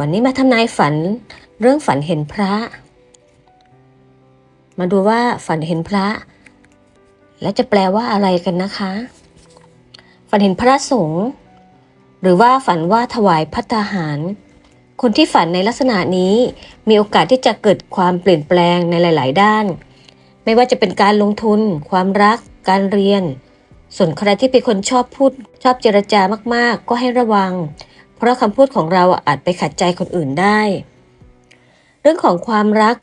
วันนี้มาทำนายฝันเรื่องฝันเห็นพระ มาดูว่าฝันเห็นพระ และจะแปลว่าอะไรกันนะคะ ฝันเห็นพระสงฆ์หรือว่าฝันว่าถวายพัตตาหาร คนที่ฝันในลักษณะนี้มีโอกาสที่จะเกิดความเปลี่ยนแปลงในหลาย ๆ ด้าน ไม่ว่าจะเป็นการลงทุน ความรัก การเรียน ส่วนใครที่เป็นคนชอบพูดชอบเจรจามาก ๆ ก็ให้ระวัง เพราะคำพูดของเราอาจไปขัดใจคนอื่นได้ เรื่องของความรัก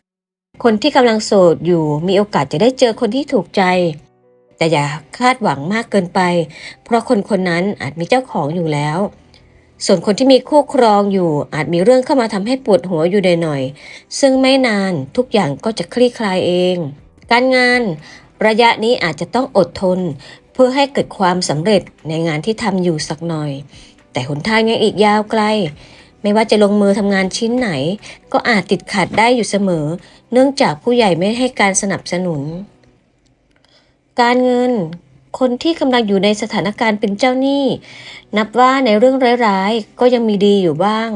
คนที่กำลังโสดอยู่มีโอกาสจะได้เจอคนที่ถูกใจ แต่อย่าคาดหวังมากเกินไป เพราะคนคนนั้นอาจมีเจ้าของอยู่แล้ว ส่วนคนที่มีคู่ครองอยู่อาจมีเรื่องเข้ามาทำให้ปวดหัวอยู่หน่อยๆซึ่งไม่นานทุกอย่างก็จะคลี่คลายเอง การงานระยะนี้อาจจะต้องอดทน เพื่อให้เกิดความสำเร็จในงานที่ทำอยู่สักหน่อย แต่หนทางยังอีกยาวไกล ไม่ว่าจะลงมือทำงานชิ้นไหน ก็อาจติดขัดได้อยู่เสมอ เนื่องจากผู้ใหญ่ไม่ให้การสนับสนุน การเงิน คนที่กำลังอยู่ในสถานการณ์เป็นเจ้าหนี้ นับว่าในเรื่องร้ายๆ ก็ยังมีดีอยู่บ้าง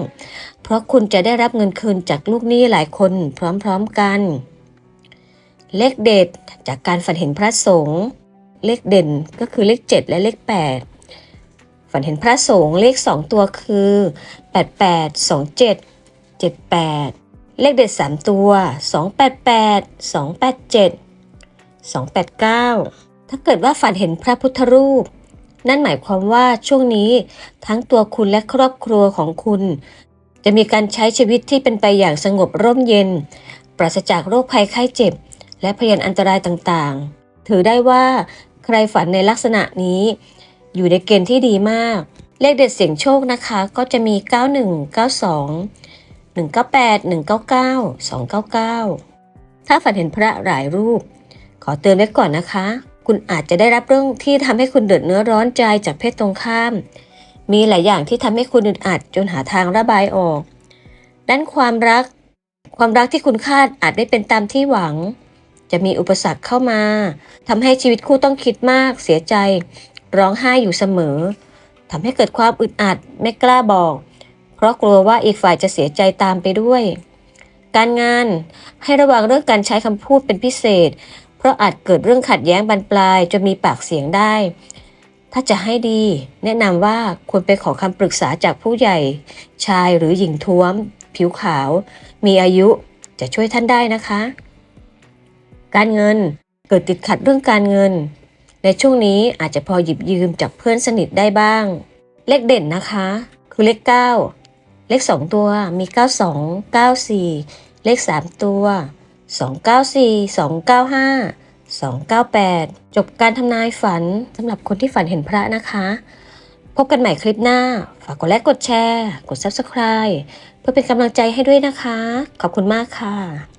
เพราะคุณจะได้รับเงินคืนจากลูกหนี้หลายคนพร้อมๆกัน เลขเด็ดจากการฝันเห็นพระสงฆ์เลขเด่นก็คือเลข 7 และเลข 8 ฝันเห็นพระสงฆ์เลข 2 ตัวคือ 88 27 78 เลขเด็ด 3 ตัว 288 287 289 ถ้าเกิดว่าฝันเห็นพระพุทธรูป นั่นหมายความว่าช่วงนี้ทั้งตัวคุณและครอบครัวของคุณ จะมีการใช้ชีวิตที่เป็นไปอย่างสงบร่มเย็น ปราศจากโรคภัยไข้เจ็บ และพยานอันตรายต่างๆ ถือได้ว่าใครฝันในลักษณะนี้ อยู่ในเกณฑ์ที่ดีมาก เลขเด็ดเสียงโชคนะคะ ก็จะมี 91 92 198 199 299 ถ้าฝันเห็นพระหลายรูป ขอเตือนไว้ก่อนนะคะ คุณอาจจะได้รับเรื่องที่ทำให้คุณเดือดเนื้อร้อนใจจากเพศตรงข้าม มีหลายอย่างที่ทำให้คุณอึดอัดจนหาทางระบายออก ด้านความรัก ความรักที่คุณคาดอาจไม่เป็นตามที่หวังจะมีอุปสรรคเข้ามาทำให้ชีวิตคู่ต้องคิดมากเสียใจ ร้องไห้อยู่เสมอทำให้เกิดความอึดอัดไม่กล้าบอก เพราะกลัวว่าอีกฝ่ายจะเสียใจตามไปด้วย การงานให้ระวังเรื่องการใช้คำพูดเป็นพิเศษ เพราะอาจเกิดเรื่องขัดแย้งบานปลายจนมีปากเสียงได้ ถ้าจะให้ดี แนะนำว่าควรไปขอคำปรึกษาจากผู้ใหญ่ ชายหรือหญิงท้วม ผิวขาว มีอายุจะช่วยท่านได้นะคะ การเงินเกิดติดขัดเรื่องการเงิน ในช่วงนี้อาจจะพอหยิบยืมจากเพื่อนสนิทได้บ้าง เลขเด่นนะคะ คือเลข 9 เลข 2 ตัวมี 92 94 เลข 3 ตัว 294 295 298 จบการทำนายฝันสำหรับคนที่ฝันเห็นพระนะคะ พบกันใหม่คลิปหน้า ฝากกดไลค์กดแชร์ กด Subscribe เพื่อเป็นกำลังใจให้ด้วยนะคะ ขอบคุณมากค่ะ